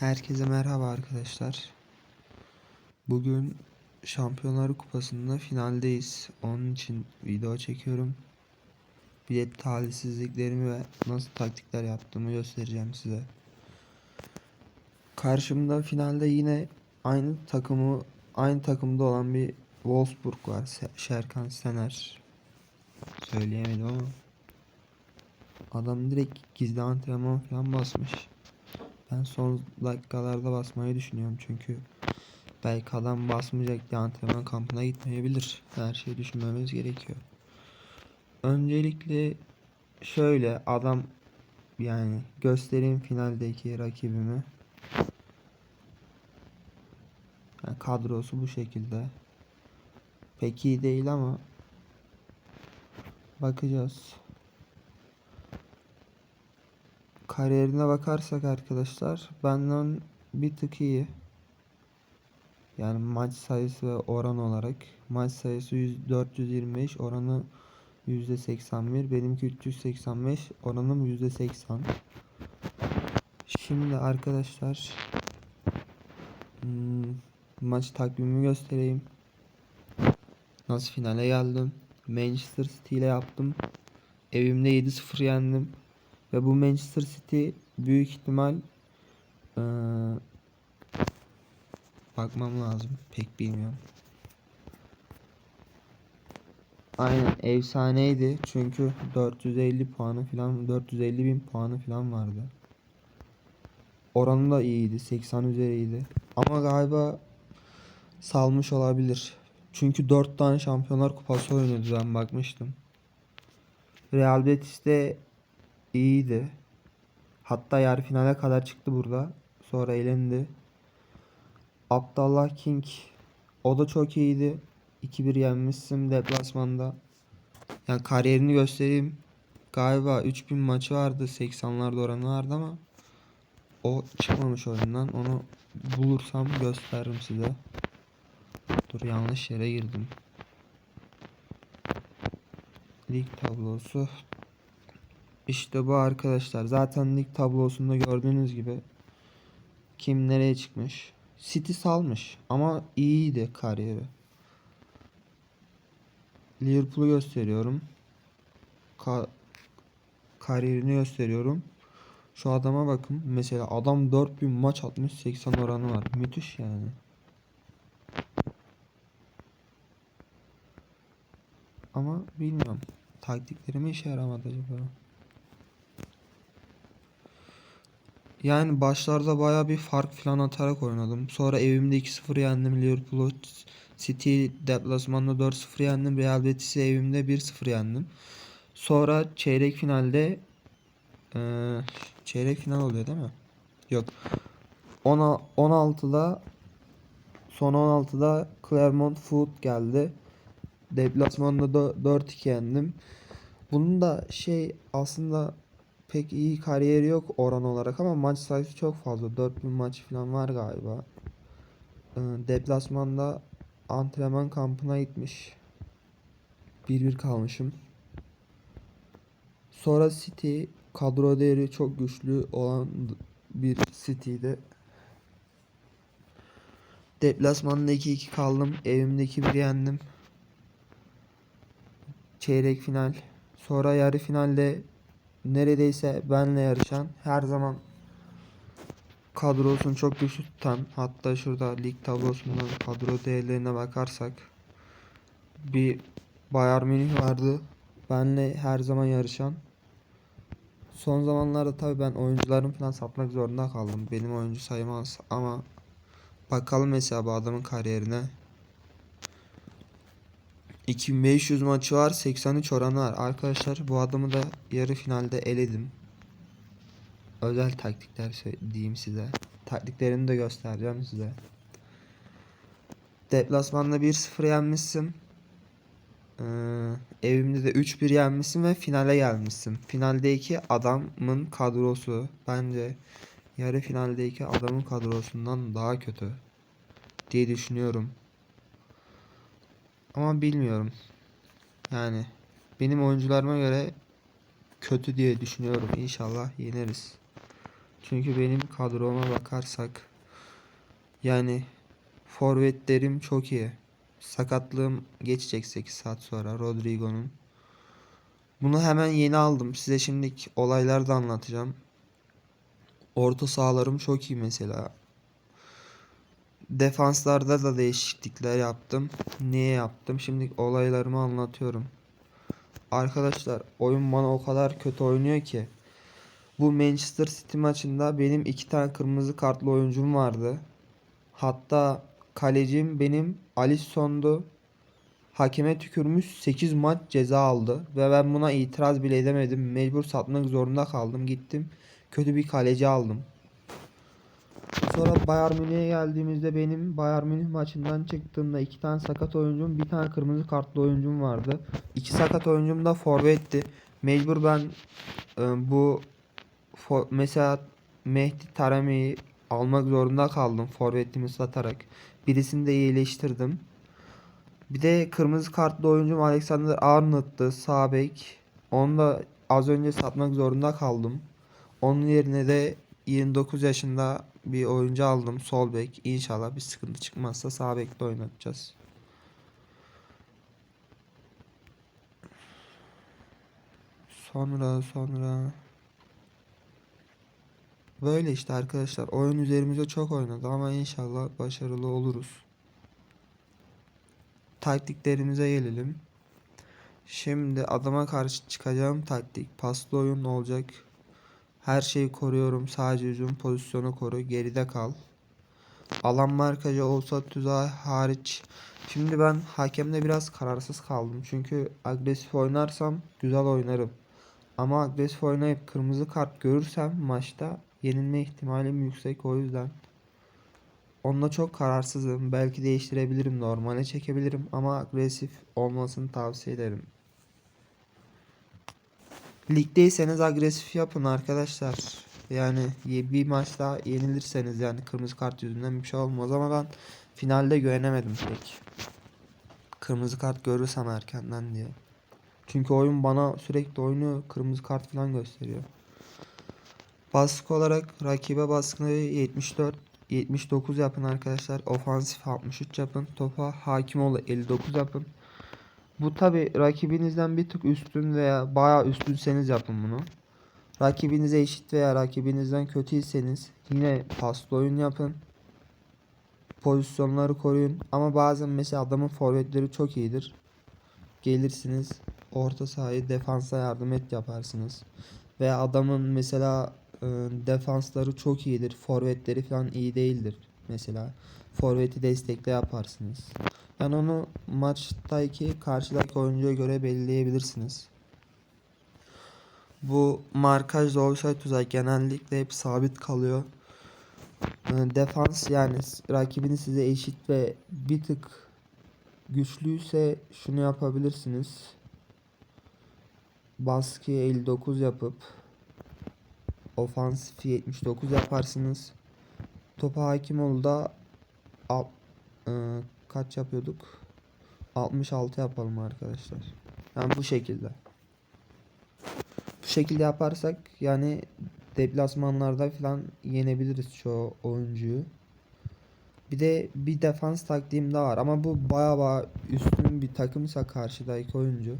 Herkese merhaba arkadaşlar. Bugün Şampiyonlar Kupası'nda finaldeyiz. Onun için video çekiyorum. De talihsizliklerimi ve nasıl taktikler yaptığımı göstereceğim size. Karşımda finalde yine aynı takımı aynı takımda olan bir Wolfsburg var. Şerkan Sener. Söyleyemedim ama adam direkt gizli antrenman falan basmış. Ben son dakikalarda basmayı düşünüyorum çünkü belki adam basmayacak diye antrenman kampına gitmeyebilir. Her şeyi düşünmemiz gerekiyor. Öncelikle şöyle adam yani göstereyim finaldeki rakibimi. Yani kadrosu bu şekilde. Pek iyi değil ama bakacağız. Kariyerine bakarsak arkadaşlar benden bir tık iyi. Yani maç sayısı ve oran olarak. Maç sayısı 100, 425 oranı %81 benimki 385 oranım %80 Şimdi arkadaşlar hmm, maç takvimimi göstereyim. Nasıl finale geldim? Manchester City ile yaptım. Evimde 7-0 yendim ve bu Manchester City büyük ihtimal eee, bakmam lazım. Pek bilmiyorum. Aynen efsaneydi. Çünkü 450 puanı falan 450 bin puanı falan vardı. Oranı da iyiydi. 80 üzeriydi. Ama galiba salmış olabilir. Çünkü 4 tane Şampiyonlar Kupası oynadı ben bakmıştım. Real Betis'te iyiydi. Hatta yarı finale kadar çıktı burada. Sonra elendi. Abdallah King o da çok iyiydi. 2-1 yenmişsin deplasmanda. Yani kariyerini göstereyim. Galiba 3000 maçı vardı. 80'larda oranı vardı ama o çıkmamış oyundan. Onu bulursam gösteririm size. Dur yanlış yere girdim. Lig tablosu işte bu arkadaşlar. Zaten lig tablosunda gördüğünüz gibi kim nereye çıkmış. City salmış ama iyiydi kariyeri. Liverpool'u gösteriyorum. Ka kariyerini gösteriyorum. Şu adama bakın. Mesela adam 4000 maç atmış 80 oranı var. Müthiş yani. Ama bilmiyorum. Taktiklerime işe yaramadı acaba. Yani başlarda baya bir fark falan atarak oynadım. Sonra evimde 2-0 yendim Liverpool'u. City deplasmanda 4-0 yendim. Real Betis'i evimde 1-0 yendim. Sonra çeyrek finalde eee, çeyrek final oluyor değil mi? Yok. 10 16'da son 16'da Clermont Foot geldi. Deplasmanda da 4-2 yendim. Bunun da şey aslında pek iyi kariyeri yok oran olarak ama maç sayısı çok fazla. 4000 maç falan var galiba. Ee, Deplasmanda antrenman kampına gitmiş. 1-1 kalmışım. Sonra City kadro değeri çok güçlü olan bir City'de. Deplasmanda 2-2 kaldım. Evimdeki bir yendim. Çeyrek final. Sonra yarı finalde neredeyse benle yarışan her zaman kadrosunu çok güçlü tutan hatta şurada lig tablosundan kadro değerlerine bakarsak bir Bayern Münih vardı. Benle her zaman yarışan. Son zamanlarda tabii ben oyuncularım falan satmak zorunda kaldım. Benim oyuncu sayım az ama bakalım mesela bu adamın kariyerine. 2500 maçı var 83 oranı var. Arkadaşlar bu adamı da yarı finalde eledim. Özel taktikler diyeyim size. Taktiklerini de göstereceğim size. Deplasmanda 1-0 yenmişsin. Ee, evimde de 3-1 yenmişsin ve finale gelmişsin. Finaldeki adamın kadrosu bence yarı finaldeki adamın kadrosundan daha kötü diye düşünüyorum. Ama bilmiyorum. Yani benim oyuncularıma göre kötü diye düşünüyorum. İnşallah yeneriz. Çünkü benim kadroma bakarsak yani forvetlerim çok iyi. Sakatlığım geçecek 8 saat sonra Rodrigo'nun. Bunu hemen yeni aldım. Size şimdi olayları da anlatacağım. Orta sahalarım çok iyi mesela. Defanslarda da değişiklikler yaptım. Niye yaptım? Şimdi olaylarımı anlatıyorum. Arkadaşlar oyun bana o kadar kötü oynuyor ki. Bu Manchester City maçında benim iki tane kırmızı kartlı oyuncum vardı. Hatta kalecim benim Alisson'du. Hakeme tükürmüş 8 maç ceza aldı. Ve ben buna itiraz bile edemedim. Mecbur satmak zorunda kaldım. Gittim kötü bir kaleci aldım. Sonra Bayern Münih'e geldiğimizde benim Bayern Münih maçından çıktığımda iki tane sakat oyuncum, bir tane kırmızı kartlı oyuncum vardı. İki sakat oyuncum da forvetti. Mecbur ben e, bu for- mesela Mehdi Taremi'yi almak zorunda kaldım forvetimi satarak. Birisini de iyileştirdim. Bir de kırmızı kartlı oyuncum Alexander Arnold'tu sağ bek. Onu da az önce satmak zorunda kaldım. Onun yerine de 29 yaşında bir oyuncu aldım sol bek. İnşallah bir sıkıntı çıkmazsa sağ bekte oynatacağız. Sonra sonra Böyle işte arkadaşlar. Oyun üzerimize çok oynadı ama inşallah başarılı oluruz. Taktiklerimize gelelim. Şimdi adama karşı çıkacağım taktik. Paslı oyun olacak. Her şeyi koruyorum. Sadece hücum pozisyonu koru. Geride kal. Alan markacı olsa tuzağı hariç. Şimdi ben hakemde biraz kararsız kaldım. Çünkü agresif oynarsam güzel oynarım. Ama agresif oynayıp kırmızı kart görürsem maçta yenilme ihtimalim yüksek o yüzden. Onunla çok kararsızım. Belki değiştirebilirim. Normale çekebilirim. Ama agresif olmasını tavsiye ederim. Ligdeyseniz agresif yapın arkadaşlar. Yani bir maçta yenilirseniz yani kırmızı kart yüzünden bir şey olmaz ama ben finalde güvenemedim pek. Kırmızı kart görürsem erkenden diye. Çünkü oyun bana sürekli oyunu kırmızı kart falan gösteriyor. Baskı olarak rakibe baskını 74 79 yapın arkadaşlar. Ofansif 63 yapın. Topa hakim ol 59 yapın. Bu tabi rakibinizden bir tık üstün veya bayağı üstünseniz yapın bunu. Rakibinize eşit veya rakibinizden kötüyseniz yine paslı oyun yapın. Pozisyonları koruyun. Ama bazen mesela adamın forvetleri çok iyidir. Gelirsiniz orta sahayı defansa yardım et yaparsınız. Veya adamın mesela e, defansları çok iyidir. Forvetleri falan iyi değildir. Mesela forveti destekle yaparsınız. Yani onu maçtaki karşıdaki oyuncuya göre belirleyebilirsiniz. Bu markaj da offside tuzak genellikle hep sabit kalıyor. Ee, Defans yani rakibiniz size eşit ve bir tık güçlüyse şunu yapabilirsiniz. Baskı 59 yapıp ofansif 79 yaparsınız. Topa hakim ol da e, kaç yapıyorduk? 66 yapalım arkadaşlar. Yani bu şekilde. Bu şekilde yaparsak yani deplasmanlarda falan yenebiliriz çoğu oyuncuyu. Bir de bir defans taktiğim daha var ama bu baya baya üstün bir takımsa karşıdaki oyuncu.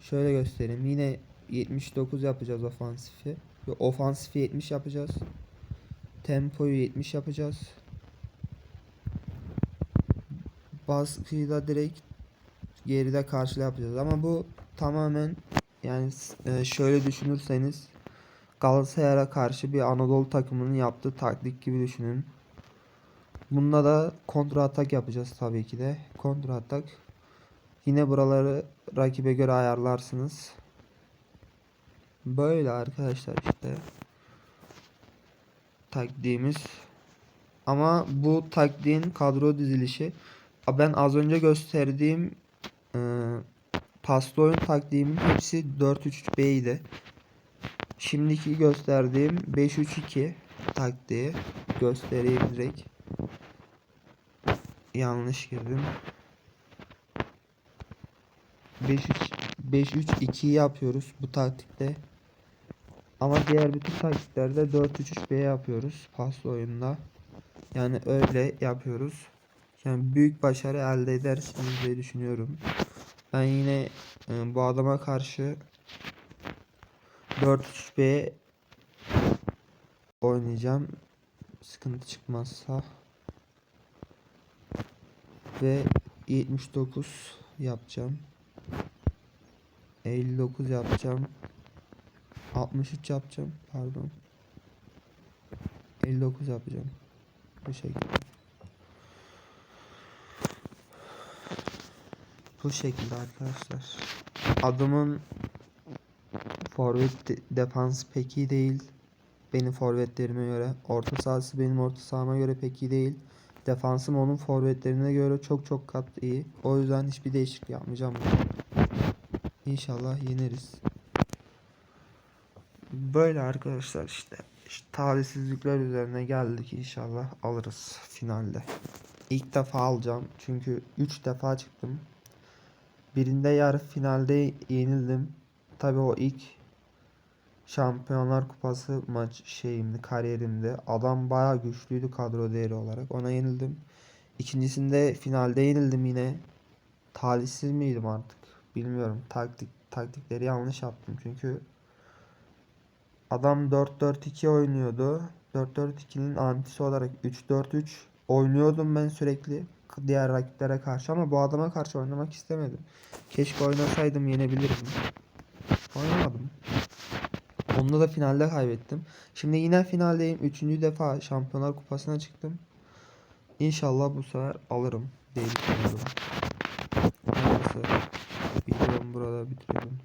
Şöyle göstereyim. Yine 79 yapacağız ofansifi. Ofansifi 70 yapacağız. Tempoyu 70 yapacağız. Baskıyı da direkt geride karşıla yapacağız. Ama bu tamamen yani e, şöyle düşünürseniz Galatasaray'a karşı bir Anadolu takımının yaptığı taktik gibi düşünün. Bunda da kontra atak yapacağız tabii ki de. Kontra atak. Yine buraları rakibe göre ayarlarsınız. Böyle arkadaşlar işte. Taktiğimiz. Ama bu taktiğin kadro dizilişi ben az önce gösterdiğim e, paslı oyun taktiğimin hepsi 4-3-3-B'ydi. Şimdiki gösterdiğim 5-3-2 taktiği göstereyim direkt. Yanlış girdim. 5-3 5-3-2 yapıyoruz bu taktikte. Ama diğer bütün taktiklerde 4-3-3-B yapıyoruz paslı oyunda. Yani öyle yapıyoruz. Yani büyük başarı elde edersiniz diye düşünüyorum. Ben yine e, bu adama karşı 4-3-B oynayacağım. Sıkıntı çıkmazsa. Ve 79 yapacağım. 59 yapacağım. 63 yapacağım. Pardon. 59 yapacağım. Bu şekilde. Bu şekilde arkadaşlar. Adamın forvet de- defansı pek iyi değil. Benim forvetlerime göre. Orta sahası benim orta sahama göre pek iyi değil. Defansım onun forvetlerine göre çok çok kat iyi. O yüzden hiçbir değişiklik yapmayacağım. İnşallah yeneriz. Böyle arkadaşlar işte. İşte talihsizlikler üzerine geldik inşallah alırız finalde. İlk defa alacağım çünkü 3 defa çıktım. Birinde yarı finalde yenildim. Tabii o ilk Şampiyonlar Kupası maç şeyimdi, kariyerimde. Adam bayağı güçlüydü kadro değeri olarak. Ona yenildim. İkincisinde finalde yenildim yine. Talihsiz miydim artık? Bilmiyorum. Taktik taktikleri yanlış yaptım çünkü adam 4-4-2 oynuyordu. 4-4-2'nin antisi olarak 3-4-3 oynuyordum ben sürekli diğer rakiplere karşı ama bu adama karşı oynamak istemedim. Keşke oynasaydım yenebilirdim. Oynamadım. Onda da finalde kaybettim. Şimdi yine finaldeyim. Üçüncü defa Şampiyonlar Kupası'na çıktım. İnşallah bu sefer alırım. Neyse. Videomu burada bitiriyorum.